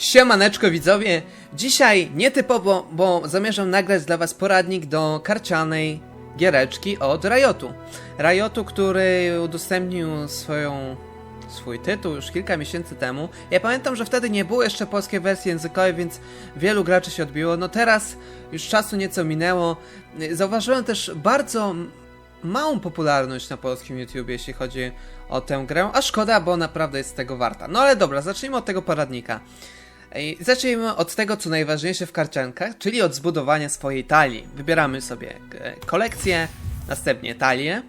Siemaneczko widzowie, dzisiaj nietypowo, bo zamierzam nagrać dla was poradnik do karcianej giereczki od Riotu. Riotu, który udostępnił swoją, swój tytuł już kilka miesięcy temu. Ja pamiętam, że wtedy nie było jeszcze polskiej wersji językowej, więc wielu graczy się odbiło. No teraz już czasu nieco minęło. Zauważyłem też bardzo małą popularność na polskim YouTube, jeśli chodzi o tę grę, a szkoda, bo naprawdę jest tego warta. No ale dobra, zacznijmy od tego poradnika. Zacznijmy od tego, co najważniejsze w karciankach, czyli od zbudowania swojej talii. Wybieramy sobie e, kolekcję, następnie talię.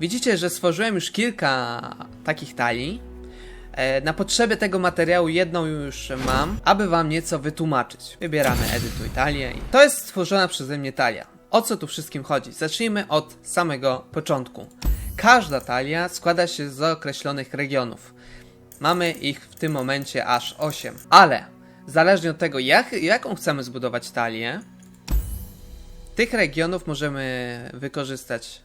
Widzicie, że stworzyłem już kilka takich talii. E, Na potrzeby tego materiału jedną już mam, aby wam nieco wytłumaczyć. Wybieramy edytuj talię to jest stworzona przeze mnie talia. O co tu wszystkim chodzi? Zacznijmy od samego początku. Każda talia składa się z określonych regionów. Mamy ich w tym momencie aż 8. Ale zależnie od tego, jak, jaką chcemy zbudować talię, tych regionów możemy wykorzystać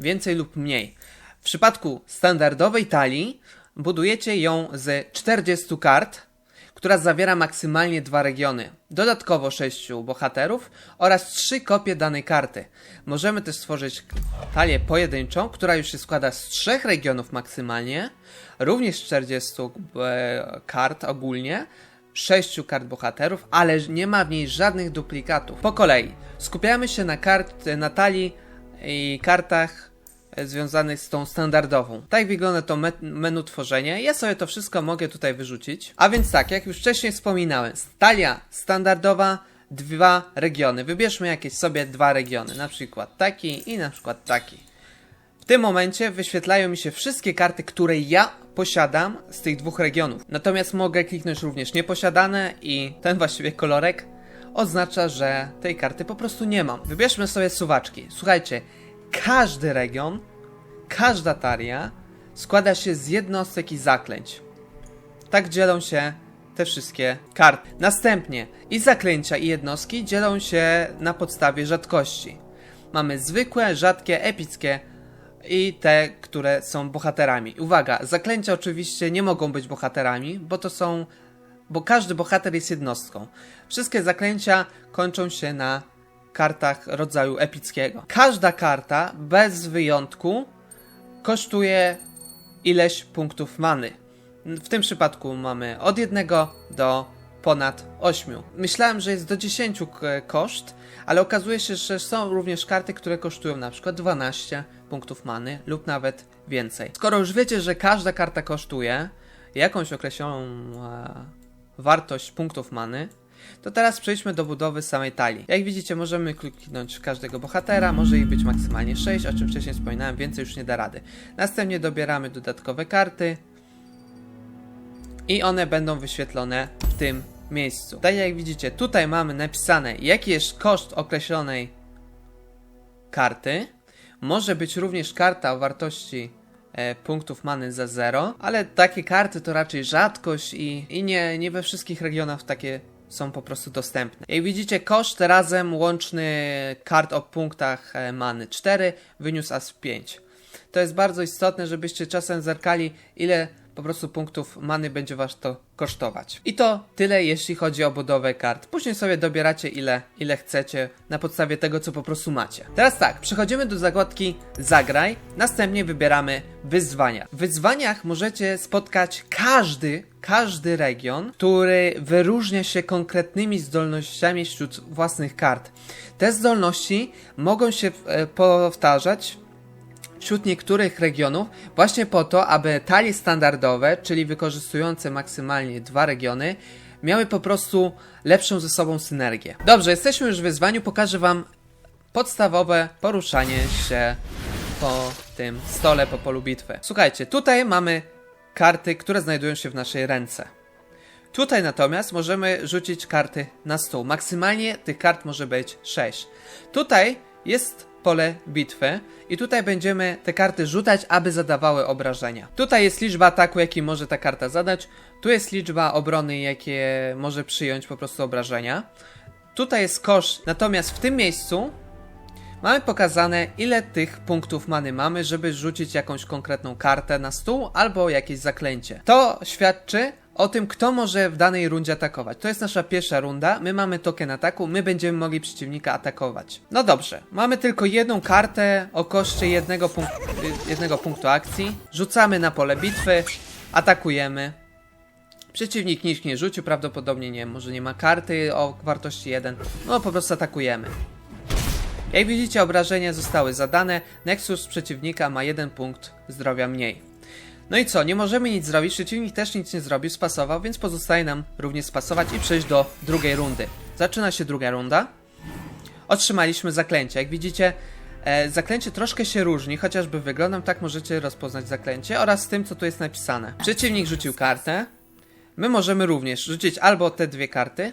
więcej lub mniej. W przypadku standardowej talii budujecie ją z 40 kart, która zawiera maksymalnie dwa regiony, dodatkowo 6 bohaterów oraz 3 kopie danej karty. Możemy też stworzyć talię pojedynczą, która już się składa z 3 regionów maksymalnie, również 40 e, kart ogólnie, 6 kart bohaterów, ale nie ma w niej żadnych duplikatów. Po kolei, skupiamy się na, kart, na talii i kartach związanych z tą standardową. Tak wygląda to me menu tworzenia. Ja sobie to wszystko mogę tutaj wyrzucić. A więc tak, jak już wcześniej wspominałem, talia standardowa, dwa regiony. Wybierzmy jakieś sobie dwa regiony, na przykład taki i na przykład taki. W tym momencie wyświetlają mi się wszystkie karty, które ja posiadam z tych dwóch regionów. Natomiast mogę kliknąć również nieposiadane i ten właściwie kolorek oznacza, że tej karty po prostu nie mam. Wybierzmy sobie suwaczki. Słuchajcie, każdy region, każda taria składa się z jednostek i zaklęć. Tak dzielą się te wszystkie karty. Następnie i zaklęcia i jednostki dzielą się na podstawie rzadkości. Mamy zwykłe, rzadkie, epickie i te, które są bohaterami. Uwaga, zaklęcia oczywiście nie mogą być bohaterami, bo to są. bo każdy bohater jest jednostką. Wszystkie zaklęcia kończą się na kartach rodzaju epickiego. Każda karta, bez wyjątku, kosztuje ileś punktów many. W tym przypadku mamy od 1 do ponad 8. Myślałem, że jest do 10 k- koszt, ale okazuje się, że są również karty, które kosztują na przykład 12 punktów many lub nawet więcej. Skoro już wiecie, że każda karta kosztuje jakąś określoną e, wartość punktów many, to teraz przejdźmy do budowy samej talii. Jak widzicie, możemy kliknąć każdego bohatera, może ich być maksymalnie 6, o czym wcześniej wspominałem, więcej już nie da rady. Następnie dobieramy dodatkowe karty, i one będą wyświetlone w tym miejscu. Tak jak widzicie, tutaj mamy napisane, jaki jest koszt określonej karty. Może być również karta o wartości e, punktów many za 0, ale takie karty to raczej rzadkość i, i nie, nie we wszystkich regionach takie są po prostu dostępne. Jak widzicie, koszt razem łączny kart o punktach e, many 4 wyniósł aż 5. To jest bardzo istotne, żebyście czasem zerkali, ile po prostu punktów many będzie was to kosztować. I to tyle, jeśli chodzi o budowę kart. Później sobie dobieracie ile, ile chcecie na podstawie tego, co po prostu macie. Teraz tak, przechodzimy do zakładki Zagraj, następnie wybieramy wyzwania. W wyzwaniach możecie spotkać każdy, każdy region, który wyróżnia się konkretnymi zdolnościami wśród własnych kart. Te zdolności mogą się e, powtarzać wśród niektórych regionów właśnie po to, aby talie standardowe, czyli wykorzystujące maksymalnie dwa regiony, miały po prostu lepszą ze sobą synergię. Dobrze, jesteśmy już w wyzwaniu, pokażę wam podstawowe poruszanie się po tym stole, po polu bitwy. Słuchajcie, tutaj mamy karty, które znajdują się w naszej ręce. Tutaj natomiast możemy rzucić karty na stół. Maksymalnie tych kart może być 6. Tutaj jest pole bitwy i tutaj będziemy te karty rzucać, aby zadawały obrażenia. Tutaj jest liczba ataku, jaki może ta karta zadać. Tu jest liczba obrony, jakie może przyjąć po prostu obrażenia. Tutaj jest kosz, natomiast w tym miejscu mamy pokazane, ile tych punktów many mamy, żeby rzucić jakąś konkretną kartę na stół albo jakieś zaklęcie. To świadczy o tym, kto może w danej rundzie atakować. To jest nasza pierwsza runda, my mamy token ataku, my będziemy mogli przeciwnika atakować. No dobrze, mamy tylko jedną kartę o koszcie jednego, punk jednego punktu akcji. Rzucamy na pole bitwy, atakujemy. Przeciwnik nic nie rzucił, prawdopodobnie nie, może nie ma karty o wartości 1. No po prostu atakujemy. Jak widzicie, obrażenia zostały zadane. Nexus przeciwnika ma jeden punkt zdrowia mniej. No i co, nie możemy nic zrobić, przeciwnik też nic nie zrobił, spasował, więc pozostaje nam również spasować i przejść do drugiej rundy. Zaczyna się druga runda. Otrzymaliśmy zaklęcie. Jak widzicie, e, zaklęcie troszkę się różni, chociażby wyglądem, tak możecie rozpoznać zaklęcie oraz tym, co tu jest napisane. Przeciwnik rzucił kartę. My możemy również rzucić albo te dwie karty,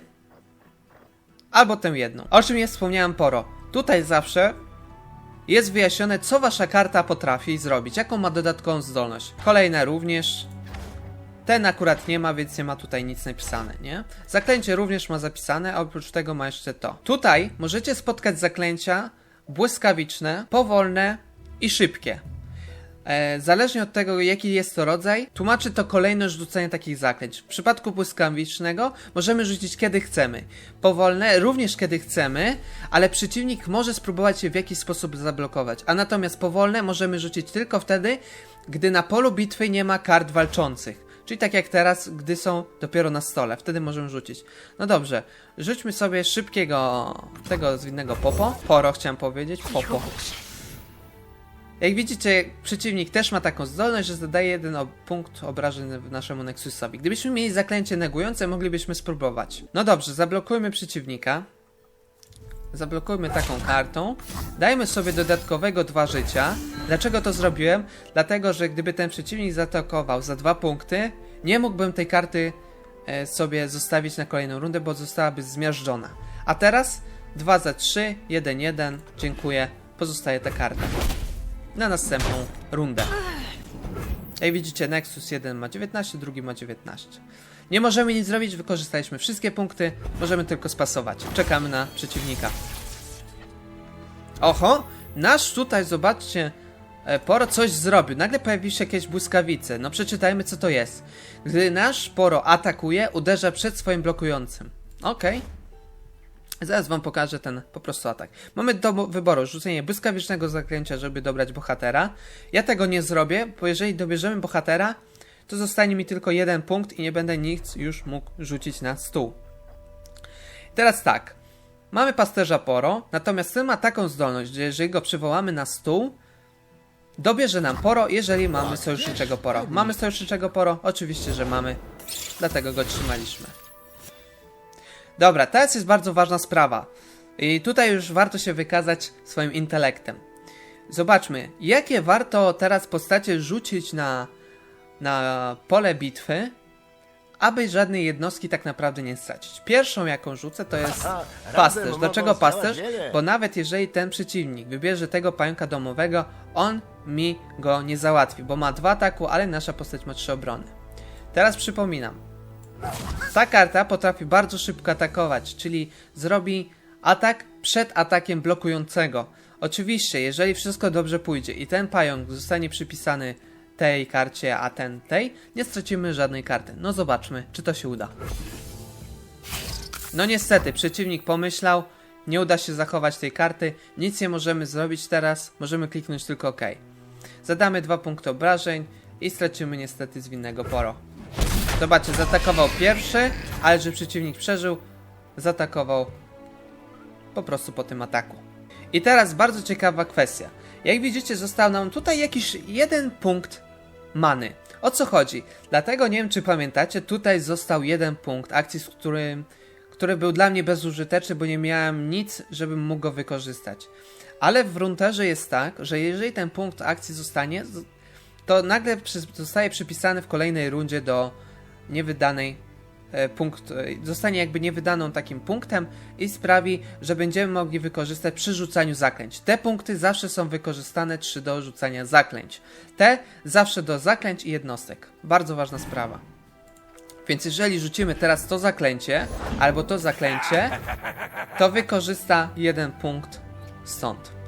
albo tę jedną. O czym jest wspomniałem poro. Tutaj zawsze jest wyjaśnione, co wasza karta potrafi zrobić, jaką ma dodatkową zdolność. Kolejne również. Ten akurat nie ma, więc nie ma tutaj nic napisane, nie? Zaklęcie również ma zapisane, a oprócz tego ma jeszcze to. Tutaj możecie spotkać zaklęcia błyskawiczne, powolne i szybkie. E, zależnie od tego, jaki jest to rodzaj, tłumaczy to kolejność rzucania takich zaklęć. W przypadku błyskawicznego możemy rzucić kiedy chcemy. Powolne również kiedy chcemy, ale przeciwnik może spróbować je w jakiś sposób zablokować. A natomiast powolne możemy rzucić tylko wtedy, gdy na polu bitwy nie ma kart walczących. Czyli tak jak teraz, gdy są dopiero na stole. Wtedy możemy rzucić. No dobrze, rzućmy sobie szybkiego tego zwinnego popo. Poro chciałem powiedzieć. Popo. Jak widzicie, przeciwnik też ma taką zdolność, że zadaje jeden punkt obrażeń naszemu Nexusowi. Gdybyśmy mieli zaklęcie negujące, moglibyśmy spróbować. No dobrze, zablokujmy przeciwnika. Zablokujmy taką kartą. Dajmy sobie dodatkowego dwa życia. Dlaczego to zrobiłem? Dlatego, że gdyby ten przeciwnik zaatakował za dwa punkty, nie mógłbym tej karty e, sobie zostawić na kolejną rundę, bo zostałaby zmiażdżona. A teraz 2 za 3, 1, 1. Dziękuję. Pozostaje ta karta na następną rundę. Jak widzicie, Nexus 1 ma 19, drugi ma 19. Nie możemy nic zrobić, wykorzystaliśmy wszystkie punkty, możemy tylko spasować. Czekamy na przeciwnika. Oho, nasz tutaj, zobaczcie, e, Poro coś zrobił. Nagle pojawiły się jakieś błyskawice. No przeczytajmy, co to jest. Gdy nasz Poro atakuje, uderza przed swoim blokującym. Okej. Zaraz wam pokażę ten po prostu atak. Mamy do wyboru rzucenie błyskawicznego zaklęcia, żeby dobrać bohatera. Ja tego nie zrobię, bo jeżeli dobierzemy bohatera, to zostanie mi tylko jeden punkt i nie będę nic już mógł rzucić na stół. Teraz tak. Mamy pasterza Poro, natomiast ten ma taką zdolność, że jeżeli go przywołamy na stół, dobierze nam Poro, jeżeli mamy sojuszniczego Poro. Mamy sojuszniczego Poro? Oczywiście, że mamy, dlatego go trzymaliśmy. Dobra, teraz jest bardzo ważna sprawa. I tutaj już warto się wykazać swoim intelektem. Zobaczmy, jakie warto teraz postacie rzucić na, na pole bitwy, aby żadnej jednostki tak naprawdę nie stracić. Pierwszą jaką rzucę to jest pasterz. Dlaczego pasterz? Bo nawet jeżeli ten przeciwnik wybierze tego pająka domowego, on mi go nie załatwi, bo ma dwa ataku, ale nasza postać ma trzy obrony. Teraz przypominam, ta karta potrafi bardzo szybko atakować, czyli zrobi atak przed atakiem blokującego. Oczywiście, jeżeli wszystko dobrze pójdzie i ten pająk zostanie przypisany tej karcie, a ten tej, nie stracimy żadnej karty. No zobaczmy, czy to się uda. No niestety, przeciwnik pomyślał, nie uda się zachować tej karty, nic nie możemy zrobić teraz, możemy kliknąć tylko OK. Zadamy dwa punkty obrażeń i stracimy niestety zwinnego poro. Zobaczcie, zaatakował pierwszy, ale że przeciwnik przeżył, zaatakował po prostu po tym ataku. I teraz bardzo ciekawa kwestia. Jak widzicie, został nam tutaj jakiś jeden punkt many. O co chodzi? Dlatego nie wiem, czy pamiętacie, tutaj został jeden punkt akcji, z którym, który był dla mnie bezużyteczny, bo nie miałem nic, żebym mógł go wykorzystać. Ale w Runterze jest tak, że jeżeli ten punkt akcji zostanie, to nagle przy, zostaje przypisany w kolejnej rundzie do niewydanej e, punkt, e, zostanie jakby niewydaną takim punktem i sprawi, że będziemy mogli wykorzystać przy rzucaniu zaklęć. Te punkty zawsze są wykorzystane trzy do rzucania zaklęć. Te zawsze do zaklęć i jednostek. Bardzo ważna sprawa. Więc jeżeli rzucimy teraz to zaklęcie, albo to zaklęcie, to wykorzysta jeden punkt stąd.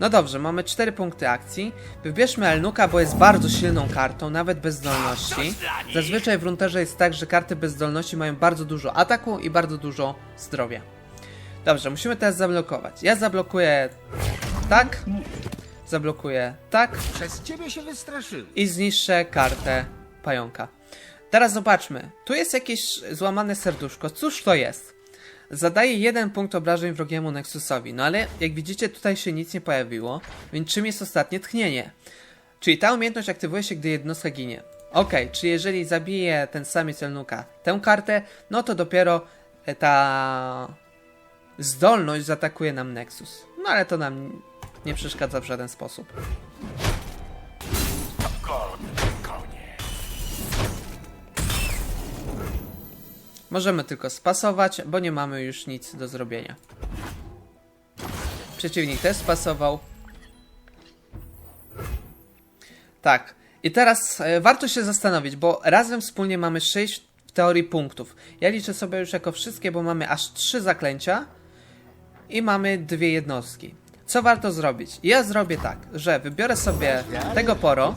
No dobrze, mamy 4 punkty akcji. Wybierzmy Elnuka, bo jest bardzo silną kartą, nawet bez zdolności. Zazwyczaj w runterze jest tak, że karty bez zdolności mają bardzo dużo ataku i bardzo dużo zdrowia. Dobrze, musimy teraz zablokować. Ja zablokuję tak, zablokuję tak Przez ciebie się wystraszyły. i zniszczę kartę pająka. Teraz zobaczmy. Tu jest jakieś złamane serduszko. Cóż to jest? Zadaje jeden punkt obrażeń wrogiemu Nexusowi. No ale jak widzicie tutaj się nic nie pojawiło. Więc czym jest ostatnie tchnienie? Czyli ta umiejętność aktywuje się, gdy jednostka ginie. Ok, czyli jeżeli zabije ten samiec celnuka tę kartę, no to dopiero e, ta zdolność zaatakuje nam Nexus. No ale to nam nie przeszkadza w żaden sposób. Możemy tylko spasować, bo nie mamy już nic do zrobienia. Przeciwnik też spasował. Tak. I teraz e, warto się zastanowić, bo razem wspólnie mamy 6 w teorii punktów. Ja liczę sobie już jako wszystkie, bo mamy aż 3 zaklęcia i mamy dwie jednostki. Co warto zrobić? Ja zrobię tak, że wybiorę sobie tego poro.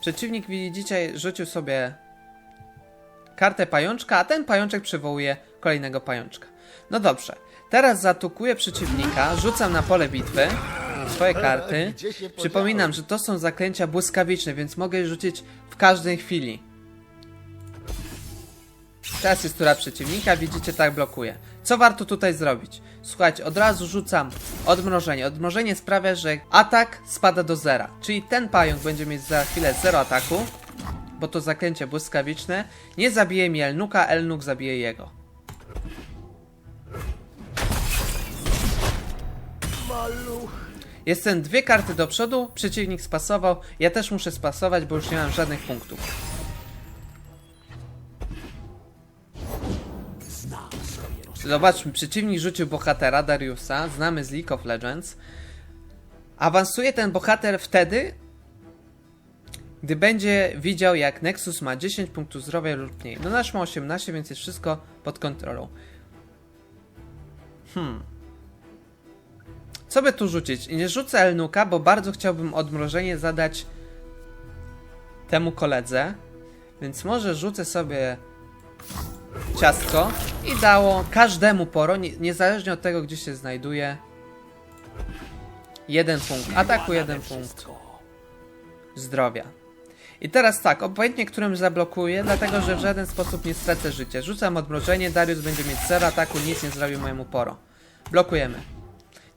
Przeciwnik, widzicie, rzucił sobie kartę pajączka, a ten pajączek przywołuje kolejnego pajączka. No dobrze, teraz zaatakuję przeciwnika, rzucam na pole bitwy swoje karty. Gdzie się Przypominam, że to są zaklęcia błyskawiczne, więc mogę je rzucić w każdej chwili. Teraz jest tura przeciwnika, widzicie, tak blokuje. Co warto tutaj zrobić? Słuchajcie, od razu rzucam odmrożenie. Odmrożenie sprawia, że atak spada do zera. Czyli ten pająk będzie mieć za chwilę zero ataku, bo to zaklęcie błyskawiczne. Nie zabije mi Elnuka, Elnuk zabije jego. Jestem dwie karty do przodu, przeciwnik spasował, ja też muszę spasować, bo już nie mam żadnych punktów. Zobaczmy, przeciwnik rzucił bohatera Dariusa, znamy z League of Legends. Awansuje ten bohater wtedy, gdy będzie widział jak Nexus ma 10 punktów zdrowia lub mniej. No nasz ma 18, więc jest wszystko pod kontrolą. Hmm. Co by tu rzucić? Nie rzucę Elnuka, bo bardzo chciałbym odmrożenie zadać temu koledze. Więc może rzucę sobie ciastko i dało każdemu poro, nie, niezależnie od tego, gdzie się znajduje, jeden punkt. Ataku, jeden punkt zdrowia. I teraz tak, obojętnie którym zablokuję, dlatego że w żaden sposób nie stracę życia. Rzucam odmrożenie, Darius będzie mieć 0 ataku, nic nie zrobi mojemu poro. Blokujemy.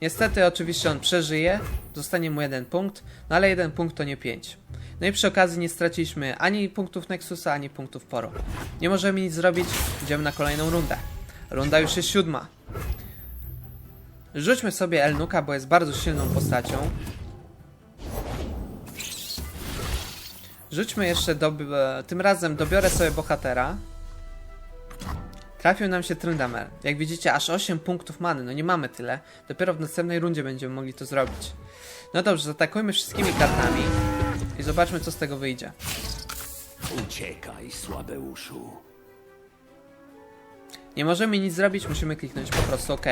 Niestety oczywiście on przeżyje, zostanie mu jeden punkt, no ale jeden punkt to nie 5. No i przy okazji nie straciliśmy ani punktów Nexusa, ani punktów Poro. Nie możemy nic zrobić, idziemy na kolejną rundę. Runda już jest siódma. Rzućmy sobie Elnuka, bo jest bardzo silną postacią. Rzućmy jeszcze, do, e, tym razem dobiorę sobie bohatera. Trafił nam się Tryndamer. Jak widzicie, aż 8 punktów many. No nie mamy tyle. Dopiero w następnej rundzie będziemy mogli to zrobić. No dobrze, zaatakujmy wszystkimi kartami i zobaczmy, co z tego wyjdzie. Uciekaj, słabeuszu. Nie możemy nic zrobić, musimy kliknąć po prostu OK.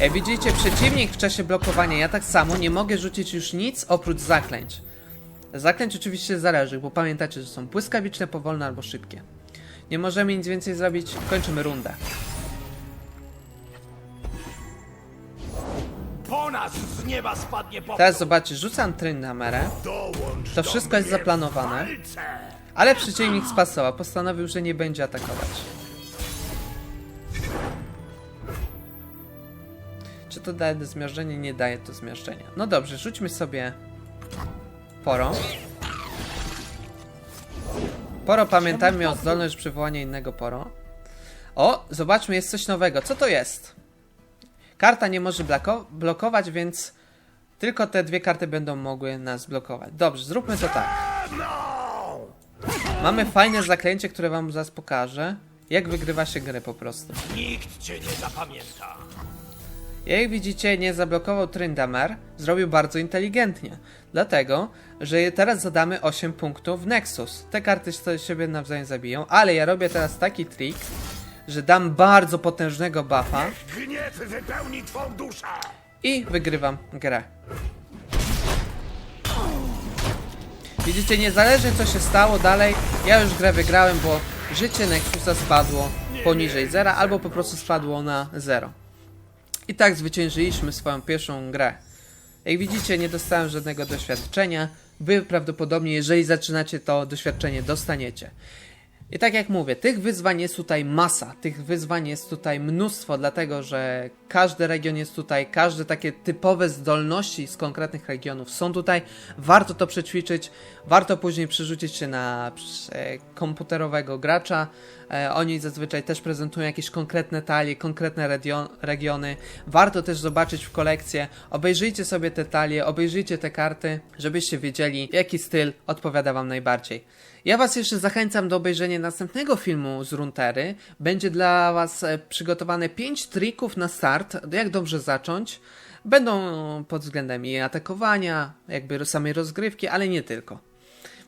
Jak widzicie, przeciwnik w czasie blokowania, ja tak samo nie mogę rzucić już nic oprócz zaklęć. Zaklęć oczywiście zależy, bo pamiętacie, że są błyskawiczne, powolne albo szybkie. Nie możemy nic więcej zrobić, kończymy rundę. Po nas z nieba spadnie po Teraz zobaczcie, rzucam tryn na merę. Dołącz To do wszystko jest mnie zaplanowane. w walce. Ale przeciwnik spasował, postanowił, że nie będzie atakować. Czy to daje zmiażdżenie? Nie daje to zmiażdżenia. No dobrze, rzućmy sobie Poro. Poro, pamiętajmy o zdolność przywołania innego Poro. O, zobaczmy, jest coś nowego. Co to jest? Karta nie może bloko- blokować, więc tylko te dwie karty będą mogły nas blokować. Dobrze, zróbmy to tak. Mamy fajne zaklęcie, które wam zaraz pokażę. Jak wygrywa się grę po prostu. Nikt cię nie zapamięta. Jak widzicie, nie zablokował Tryndamer, zrobił bardzo inteligentnie. Dlatego, że teraz zadamy 8 punktów w Nexus. Te karty sobie siebie nawzajem zabiją, ale ja robię teraz taki trik, że dam bardzo potężnego buffa Gniew wypełni twą duszę! i wygrywam grę. Widzicie, niezależnie co się stało dalej, ja już grę wygrałem, bo życie Nexusa spadło poniżej zera, albo po prostu spadło na zero. I tak zwyciężyliśmy swoją pierwszą grę. Jak widzicie, nie dostałem żadnego doświadczenia. Wy prawdopodobnie, jeżeli zaczynacie to doświadczenie, dostaniecie. I tak jak mówię, tych wyzwań jest tutaj masa, tych wyzwań jest tutaj mnóstwo, dlatego że każdy region jest tutaj, każde takie typowe zdolności z konkretnych regionów są tutaj. Warto to przećwiczyć, warto później przerzucić się na e, komputerowego gracza. E, oni zazwyczaj też prezentują jakieś konkretne talie, konkretne region, regiony. Warto też zobaczyć w kolekcję. Obejrzyjcie sobie te talie, obejrzyjcie te karty, żebyście wiedzieli, jaki styl odpowiada Wam najbardziej. Ja Was jeszcze zachęcam do obejrzenia następnego filmu z Runtery. Będzie dla Was e, przygotowane 5 trików na start, jak dobrze zacząć. Będą pod względem i atakowania, jakby samej rozgrywki, ale nie tylko.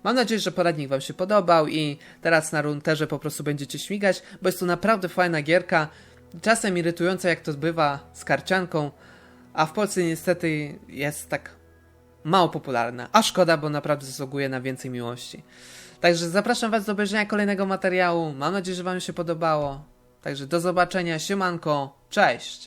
Mam nadzieję, że poradnik Wam się podobał i teraz na runterze po prostu będziecie śmigać, bo jest to naprawdę fajna gierka. Czasem irytująca, jak to bywa z karcianką, a w Polsce niestety jest tak mało popularna. A szkoda, bo naprawdę zasługuje na więcej miłości. Także zapraszam Was do obejrzenia kolejnego materiału. Mam nadzieję, że Wam się podobało. Także do zobaczenia, siemanko, cześć!